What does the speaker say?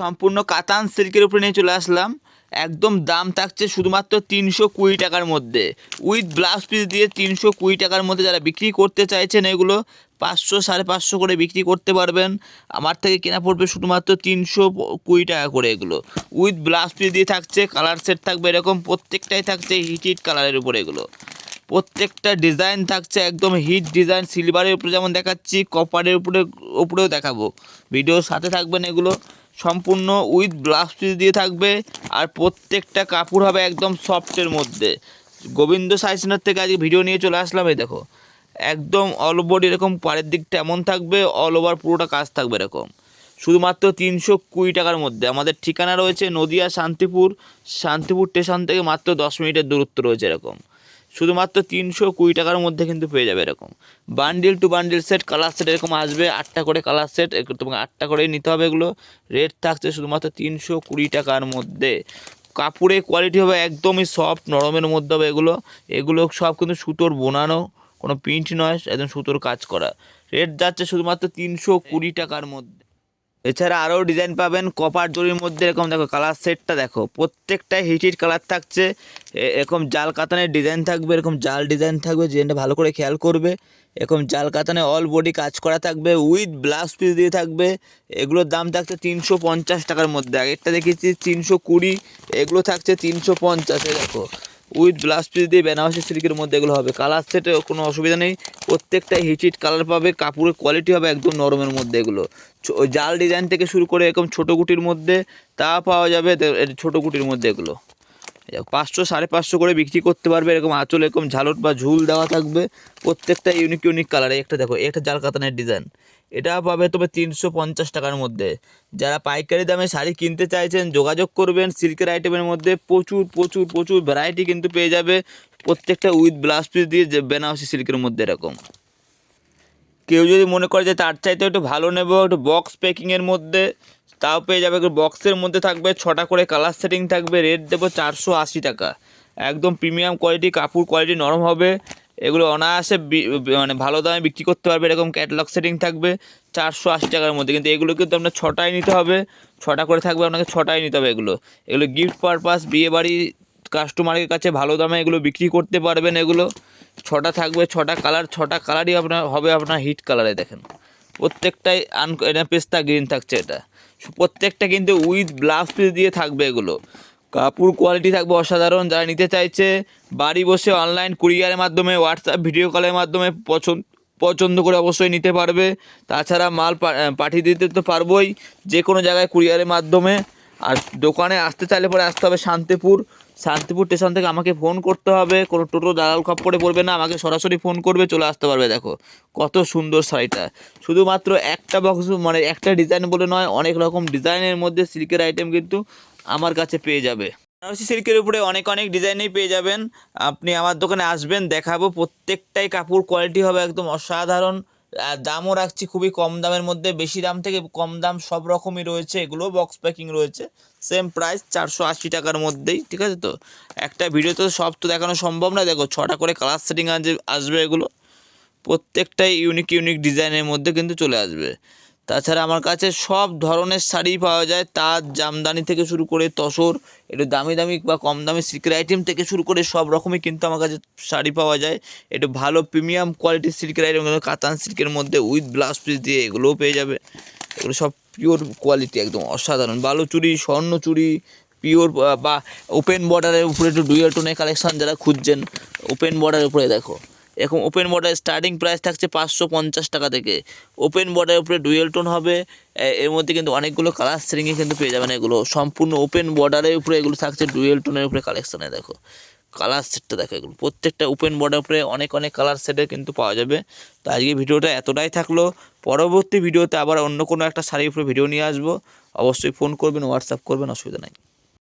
সম্পূর্ণ কাতান সিল্কের উপরে নিয়ে চলে আসলাম। একদম দাম থাকছে শুধুমাত্র তিনশো কুড়ি টাকার মধ্যে। উইথ ব্লাউজ পিস দিয়ে তিনশো কুড়ি টাকার মধ্যে যারা বিক্রি করতে চাইছেন এগুলো পাঁচশো সাড়ে পাঁচশো করে বিক্রি করতে পারবেন। আমার থেকে কেনা পড়বে শুধুমাত্র তিনশো কুড়ি টাকা করে এগুলো। উইথ ব্লাউজ পিস দিয়ে থাকছে কালার সেট থাকবে এরকম, প্রত্যেকটাই থাকছে হিট হিট কালারের উপরে এগুলো। প্রত্যেকটা ডিজাইন থাকছে একদম হিট ডিজাইন সিলভারের উপরে যেমন দেখাচ্ছি কপারের উপরে, উপরেও দেখাবো। ভিডিওর সাথে থাকবেন এগুলো। সম্পূর্ণ উইথ ব্লাউজ পিস দিয়ে থাকবে, আর প্রত্যেকটা কাপড় হবে একদম সফটের মধ্যে। গোবিন্দ সাইসেনার থেকে আজকে ভিডিও নিয়ে চলে আসলাম, এই দেখো। একদম অল ওভার এরকম পাড়ের দিকটা এমন থাকবে অল ওভার পুরোটা কাজ থাকবে এরকম। শুধুমাত্র তিনশো কুড়ি টাকার মধ্যে। আমাদের ঠিকানা রয়েছে নদিয়া শান্তিপুর। শান্তিপুর স্টেশন থেকে মাত্র দশ মিনিটের দূরত্ব রয়েছে এরকম। শুধুমাত্র তিনশো কুড়ি টাকার মধ্যে কিন্তু পেয়ে যাবে এরকম। Bundle two bundle set colour set এরকম আসবে, আটটা করে কালার সেট তোমাকে আটটা করেই নিতে হবে এগুলো। রেট থাকছে শুধুমাত্র তিনশো কুড়ি টাকার মধ্যে। কাপড়ের কোয়ালিটি হবে একদমই সফট নরমের মধ্যে হবে এগুলো। এগুলো সব কিন্তু সুতোর বোনানো, কোনো প্রিন্ট নয়, একদম সুতোর কাজ করা। রেট যাচ্ছে শুধুমাত্র তিনশো কুড়ি টাকার মধ্যে। এছাড়া আরও ডিজাইন পাবেন কপার জরির মধ্যে এরকম দেখো কালার সেটটা দেখো, প্রত্যেকটাই হিট কালার থাকছে। এরকম জাল কাতানের ডিজাইন থাকবে, এরকম জাল ডিজাইন থাকবে ডিজাইনটা ভালো করে খেয়াল করবে। এরকম জাল কাতানে অল বডি কাজ করা থাকবে উইথ ব্লাউজ পিস দিয়ে থাকবে। এগুলোর দাম থাকছে তিনশো পঞ্চাশ টাকার মধ্যে। আগেরটা দেখেছি, তিনশো কুড়ি, এগুলো থাকছে তিনশো পঞ্চাশে দেখো। উইথ ব্লাউজ পিস দিয়ে বেনারসি সিল্কের মধ্যে এগুলো হবে। কালার সেটে কোনো অসুবিধা নেই। প্রত্যেকটাই হিট কালার পাবে, কাপড়ের কোয়ালিটি হবে একদম নরমের মধ্যে এগুলো। জাল ডিজাইন থেকে শুরু করে এরকম ছোটো গুটির মধ্যে তা পাওয়া যাবে ছোটো গুটির মধ্যে এগুলো। পাঁচশো সাড়ে পাঁচশো করে বিক্রি করতে পারবে, এরকম আঁচল, এরকম ঝালট বা ঝুল দেওয়া থাকবে। প্রত্যেকটা ইউনিক ইউনিক কালার একটা দেখো একটা জাল কাতানের ডিজাইন এটা পাবে তবে তিনশো পঞ্চাশ টাকার মধ্যে। যারা পাইকারি দামে শাড়ি কিনতে চাইছেন, যোগাযোগ করবেন সিল্কের আইটেমের মধ্যে। প্রচুর প্রচুর প্রচুর ভ্যারাইটি কিন্তু পেয়ে যাবে। প্রত্যেকটা উইথ ব্লাউজ পিস দিয়ে যে বেনারসি সিল্কের মধ্যে এরকম। কেউ যদি মনে করে যে তার চাইতে একটু ভালো নেব, একটু বক্স প্যাকিংয়ের মধ্যে, তাও পেয়ে যাবে। বক্সের মধ্যে থাকবে, ছটা করে কালার সেটিং থাকবে। রেট দেবো চারশো আশি টাকা। একদম প্রিমিয়াম কোয়ালিটি কাপড় কোয়ালিটি নরম হবে। এগুলো অনায়াসে মানে ভালো দামে বিক্রি করতে পারবে, এরকম ক্যাটালগ সেটিং থাকবে চারশো আশি টাকার মধ্যে। কিন্তু এগুলো কিন্তু আপনার ছটায় নিতে হবে, ছটা করে থাকবে, আপনাকে ছটায় নিতে হবে এগুলো। এগুলো গিফট পারপাস বিয়ে বাড়ি কাস্টমারের কাছে ভালো দামে এগুলো বিক্রি করতে পারবেন এগুলো। ছটা থাকবে, ছটা কালার ছটা কালারই আপনার, হবে আপনার হিট কালারে দেখেন। প্রত্যেকটাই আন পেস্তা গ্রিন থাকছে এটা। প্রত্যেকটা কিন্তু উইথ ব্লাউজ পিস দিয়ে থাকবে এগুলো। কাপড় কোয়ালিটি থাকবে অসাধারণ। যারা নিতে চাইছে, বাড়ি বসে অনলাইন কুরিয়ারের মাধ্যমে হোয়াটসঅ্যাপ ভিডিও কলের মাধ্যমে পছন্দ পছন্দ করে অবশ্যই নিতে পারবে। তাছাড়া মাল পাঠিয়ে দিতে তো পারবোই যে কোনো জায়গায় কুরিয়ারের মাধ্যমে। আর দোকানে আসতে চাইলে পরে আসতে হবে শান্তিপুর। শান্তিপুর স্টেশন থেকে আমাকে ফোন করতে হবে। কোনো টোটো, দালাল খপ্পরে পড়বে না, আমাকে সরাসরি ফোন করবে, চলে আসতে পারবে, দেখো। কত সুন্দর শাড়িটা। শুধুমাত্র একটা বক্স মানে একটা ডিজাইন বলে নয়, অনেক রকম ডিজাইনের মধ্যে সিল্কের আইটেম কিন্তু আমার কাছে পেয়ে যাবে। বেনারসি সিল্কের উপরে অনেক অনেক ডিজাইনেই পেয়ে যাবেন। আপনি আমার দোকানে আসবেন, দেখাবো। প্রত্যেকটাই কাপড় কোয়ালিটি হবে, একদম অসাধারণ। দামও রাখছি খুবই কম দামের মধ্যে। বেশি দাম থেকে কম দাম সব রকমই রয়েছে। এগুলো বক্স প্যাকিং রয়েছে। সেম প্রাইস চারশো আশি টাকার মধ্যেই, ঠিক আছে তো? একটা ভিডিও তো সব তো দেখানো সম্ভব না। দেখো, ছটা করে কালার সেটিং আসবে এগুলো। প্রত্যেকটাই ইউনিক ইউনিক ডিজাইনের মধ্যে কিন্তু চলে আসবে। তাছাড়া আমার কাছে সব ধরনের শাড়ি পাওয়া যায়। তার জামদানি থেকে শুরু করে তসর, একটু দামি দামি বা কম দামি সিল্কের আইটেম থেকে শুরু করে সব রকমই কিন্তু আমার কাছে শাড়ি পাওয়া যায়। একটু ভালো প্রিমিয়াম কোয়ালিটির সিল্কের আইটেম কাতান সিল্কের মধ্যে উইথ ব্লাউজ পিস দিয়ে এগুলোও পেয়ে যাবে। এগুলো সব পিওর কোয়ালিটি একদম অসাধারণ। বালু চুড়ি স্বর্ণ চুড়ি পিওর বা ওপেন বর্ডারের উপরে একটু ডুয়েল টোনের কালেকশন যারা খুঁজছেন ওপেন বর্ডারের উপরে দেখো। এখন ওপেন বর্ডার স্টার্টিং প্রাইস থাকছে পাঁচশো পঞ্চাশ টাকা থেকে। ওপেন বর্ডারের উপরে ডুয়েল টোন হবে এর মধ্যে কিন্তু অনেকগুলো কালার সেটিংয়ে কিন্তু পেয়ে যাবেন এগুলো। সম্পূর্ণ ওপেন বর্ডারের উপরে এগুলো থাকছে ডুয়েল টোনের উপরে কালেকশানে দেখো। কালার সেটটা দেখো এগুলো। প্রত্যেকটা ওপেন বর্ডার উপরে অনেক অনেক কালার সেটে কিন্তু পাওয়া যাবে। তো আজকে ভিডিওটা এতটাই থাকল। পরবর্তী ভিডিওতে আবার অন্য কোনো একটা শাড়ির উপরে ভিডিও নিয়ে আসব। অবশ্যই ফোন করবেন হোয়াটসঅ্যাপ করবেন, অসুবিধা নাই।